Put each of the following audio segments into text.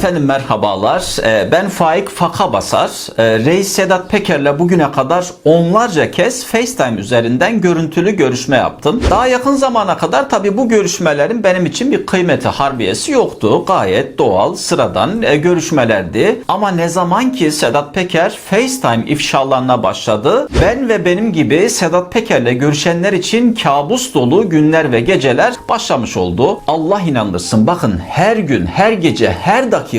Efendim merhabalar. Ee, Ben Faik Faka Basar. Ee, Reis Sedat Peker'le bugüne kadar onlarca kez FaceTime üzerinden görüntülü görüşme yaptım. Daha yakın zamana kadar tabii bu görüşmelerin benim için bir kıymeti harbiyesi yoktu. Gayet doğal, sıradan e, görüşmelerdi. Ama ne zaman ki Sedat Peker FaceTime ifşalarına başladı, ben ve benim gibi Sedat Peker'le görüşenler için kabus dolu günler ve geceler başlamış oldu. Allah inandırsın bakın her gün, her gece, her dakika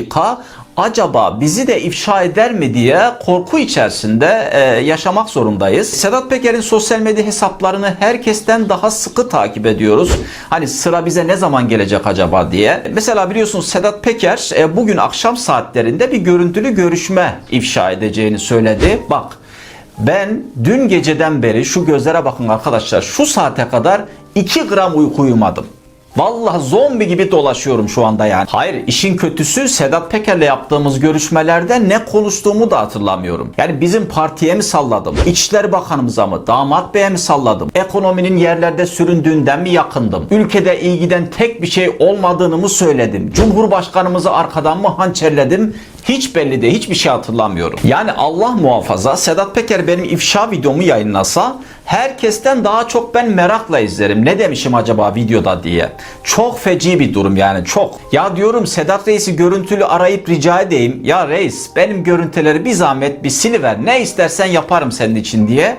acaba bizi de ifşa eder mi diye korku içerisinde e, yaşamak zorundayız. Sedat Peker'in sosyal medya hesaplarını herkesten daha sıkı takip ediyoruz. Hani sıra bize ne zaman gelecek acaba diye. Mesela biliyorsunuz Sedat Peker e, bugün akşam saatlerinde bir görüntülü görüşme ifşa edeceğini söyledi. Bak ben dün geceden beri şu gözlere bakın arkadaşlar şu saate kadar 2 gram uyku uyumadım. Vallahi zombi gibi dolaşıyorum şu anda yani. Hayır işin kötüsü Sedat Peker'le yaptığımız görüşmelerde ne konuştuğumu da hatırlamıyorum. Yani bizim partiye mi salladım? İçişleri Bakanımıza mı? Damat Bey'e mi salladım? Ekonominin yerlerde süründüğünden mi yakındım? Ülkede ilgiden tek bir şey olmadığını mı söyledim? Cumhurbaşkanımızı arkadan mı hançerledim? Hiç belli değil. Hiçbir şey hatırlamıyorum. Yani Allah muhafaza Sedat Peker benim ifşa videomu yayınlasa herkesten daha çok ben merakla izlerim. Ne demişim acaba videoda diye. Çok feci bir durum yani çok. Ya diyorum Sedat Reis'i görüntülü arayıp rica edeyim. Ya reis benim görüntüleri bir zahmet bir siliver. Ne istersen yaparım senin için diye.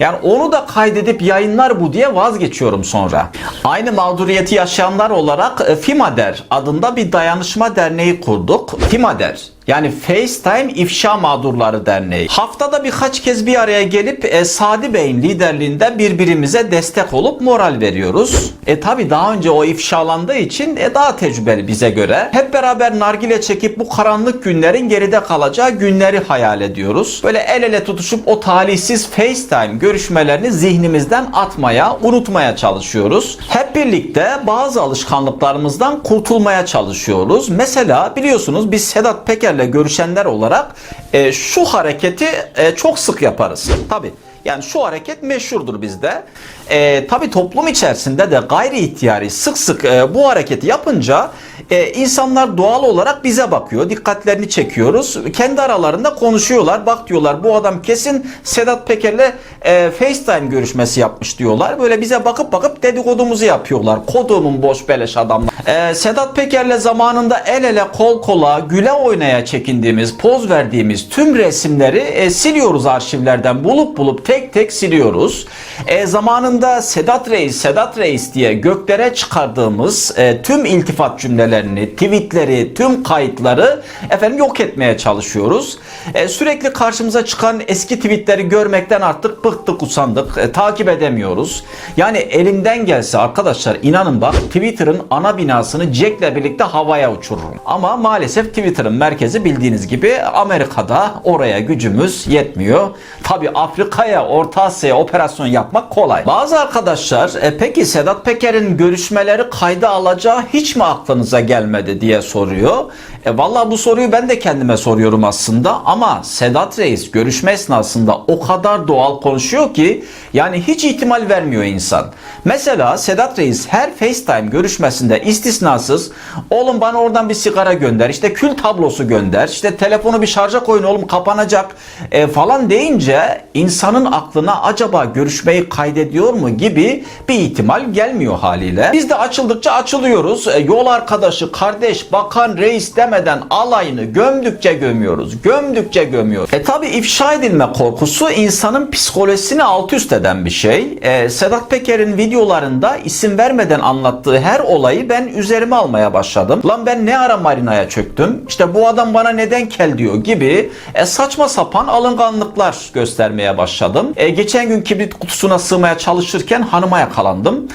Yani onu da kaydedip yayınlar bu diye vazgeçiyorum sonra. Aynı mağduriyeti yaşayanlar olarak e, FİMADER adında bir dayanışma derneği kurduk. FİMADER yani FaceTime İfşa Mağdurları Derneği. Haftada birkaç kez bir araya gelip e, Sadi Bey'in liderliğinde birbirimize destek olup moral veriyoruz. E tabi daha önce o ifşalandığı için e, daha tecrübeli bize göre. Hep beraber nargile çekip bu karanlık günlerin geride kalacağı günleri hayal ediyoruz. Böyle el ele tutuşup o talihsiz FaceTime görüşmelerini zihnimizden atmaya, unutmaya çalışıyoruz. Hep birlikte bazı alışkanlıklarımızdan kurtulmaya çalışıyoruz. Mesela biliyorsunuz biz Sedat Peker'le görüşenler olarak e, şu hareketi e, çok sık yaparız. Tabi. Yani şu hareket meşhurdur bizde. E, Tabi toplum içerisinde de gayri ihtiyari sık sık e, bu hareketi yapınca e, insanlar doğal olarak bize bakıyor. Dikkatlerini çekiyoruz. Kendi aralarında konuşuyorlar. Bak diyorlar bu adam kesin Sedat Peker'le e, FaceTime görüşmesi yapmış diyorlar. Böyle bize bakıp bakıp dedikodumuzu yapıyorlar. Kodumun boş beleş adamlar. E, Sedat Peker'le zamanında el ele kol kola güle oynaya çekindiğimiz, poz verdiğimiz tüm resimleri e, siliyoruz arşivlerden. Bulup bulup tek tek siliyoruz. E, zamanında Sedat Reis, Sedat Reis diye göklere çıkardığımız e, tüm iltifat cümlelerini, tweetleri, tüm kayıtları efendim yok etmeye çalışıyoruz. E, sürekli karşımıza çıkan eski tweetleri görmekten artık bıktık, usandık. E, takip edemiyoruz. Yani elimden gelse arkadaşlar inanın bak Twitter'ın ana binasını Jack'le birlikte havaya uçururum. Ama maalesef Twitter'ın merkezi bildiğiniz gibi Amerika'da oraya gücümüz yetmiyor. Tabi Afrika'ya, Orta Asya'ya operasyon yapmak kolay. Bazı arkadaşlar e, peki Sedat Peker'in görüşmeleri kayda alacağı hiç mi aklınıza gelmedi diye soruyor. E, Valla bu soruyu ben de kendime soruyorum aslında ama Sedat Reis görüşme esnasında o kadar doğal konuşuyor ki yani hiç ihtimal vermiyor insan. Mesela Sedat Reis her FaceTime görüşmesinde istisnasız oğlum bana oradan bir sigara gönder işte kül tablosu gönder işte telefonu bir şarja koyun oğlum kapanacak e, falan deyince insanın aklına acaba görüşmeyi kaydediyor mu gibi bir ihtimal gelmiyor haliyle. Biz de açıldıkça açılıyoruz. E, yol arkadaşı, kardeş, bakan, reis demeden alayını gömdükçe gömüyoruz. Gömdükçe gömüyoruz. E tabi ifşa edilme korkusu insanın psikolojisini alt üst eden bir şey. E, Sedat Peker'in videolarında isim vermeden anlattığı her olayı ben üzerime almaya başladım. Lan ben ne ara marinaya çöktüm? İşte bu adam bana neden kel diyor gibi e, saçma sapan alınganlıklar göstermeye başladım. E, geçen gün kibrit kutusuna sığmaya çalışırken hanıma yakalandım.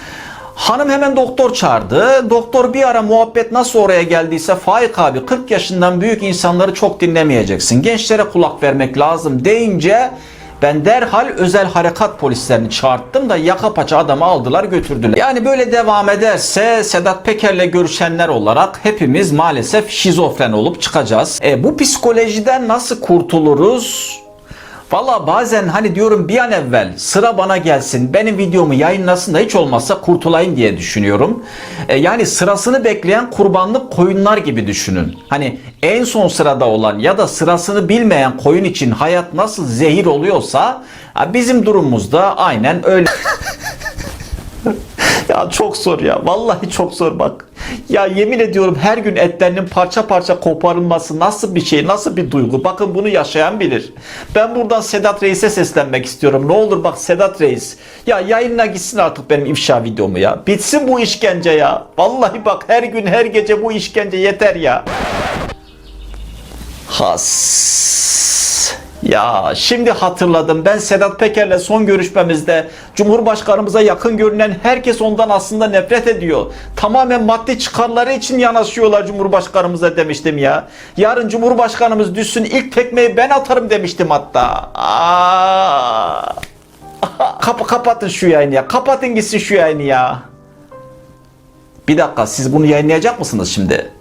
Hanım hemen doktor çağırdı. Doktor bir ara muhabbet nasıl oraya geldiyse Faik abi 40 yaşından büyük insanları çok dinlemeyeceksin. Gençlere kulak vermek lazım deyince ben derhal özel harekat polislerini çağırttım da yaka paça adamı aldılar götürdüler. Yani böyle devam ederse Sedat Peker'le görüşenler olarak hepimiz maalesef şizofren olup çıkacağız. E, bu psikolojiden nasıl kurtuluruz? Valla bazen hani diyorum bir an evvel sıra bana gelsin benim videomu yayınlasın da hiç olmazsa kurtulayım diye düşünüyorum. E, yani sırasını bekleyen kurbanlık koyunlar gibi düşünün. Hani en son sırada olan ya da sırasını bilmeyen koyun için hayat nasıl zehir oluyorsa bizim durumumuzda aynen öyle. Ya çok zor ya. Vallahi çok zor bak. Ya yemin ediyorum her gün etlerinin parça parça koparılması nasıl bir şey, nasıl bir duygu? Bakın bunu yaşayan bilir. Ben buradan Sedat Reis'e seslenmek istiyorum. Ne olur bak Sedat Reis. Ya yayınla gitsin artık benim ifşa videomu ya. Bitsin bu işkence ya. Vallahi bak her gün her gece bu işkence yeter ya. Has. Ya şimdi hatırladım. Ben Sedat Peker'le son görüşmemizde Cumhurbaşkanımıza yakın görünen herkes ondan aslında nefret ediyor. Tamamen maddi çıkarları için yanaşıyorlar Cumhurbaşkanımıza demiştim ya. Yarın Cumhurbaşkanımız düşsün ilk tekmeyi ben atarım demiştim hatta. Aa. Kap kapatın şu yayını ya. Kapatın gitsin şu yayını ya. Bir dakika siz bunu yayınlayacak mısınız şimdi?